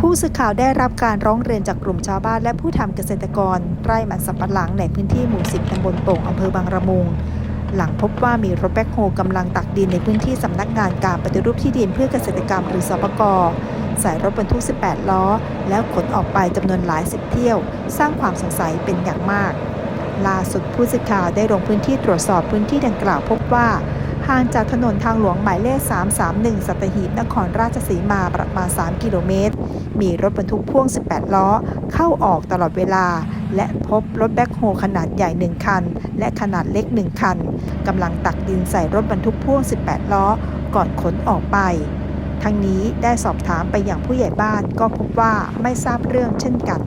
ผู้สื่อข่าวได้รับการร้องเรียนจากกลุ่มชาวบ้านและผู้ทำเกษตรกร ไร่มันสำปะหลังในพื้นที่หมู่ 10ตำบลโป่งอำเภอบางระมุง หลังพบว่ามีรถแบ็คโฮกำลังตักดินในพื้นที่สำนักงานการปฏิรูปที่ดินเพื่อเกษตรกรรมหรือสปกใส่รถบรรทุก 18 ล้อ แล้วขนออกไปจำนวนหลายสิบเที่ยว สร้างความสงสัยเป็นอย่างมาก ล่าสุดผู้สื่อข่าวได้ลงพื้นที่ตรวจสอบพื้นที่ดังกล่าวพบว่า ห่างจากถนนทางหลวงหมายเลข 331 สัตหีบนครราชสีมาประมาณ 3 กิโลเมตร มีรถบรรทุกพ่วง 18 ล้อ เข้าออกตลอดเวลา และพบรถแบ็คโฮขนาดใหญ่ 1 คัน และขนาดเล็ก 1 คันกำลังตักดินใส่รถบรรทุกพ่วง 18 ล้อ ก่อนขนออกไปทั้งนี้ได้สอบถามไปอย่างผู้ใหญ่บ้านก็พบว่าไม่ทราบเรื่องเช่นกัน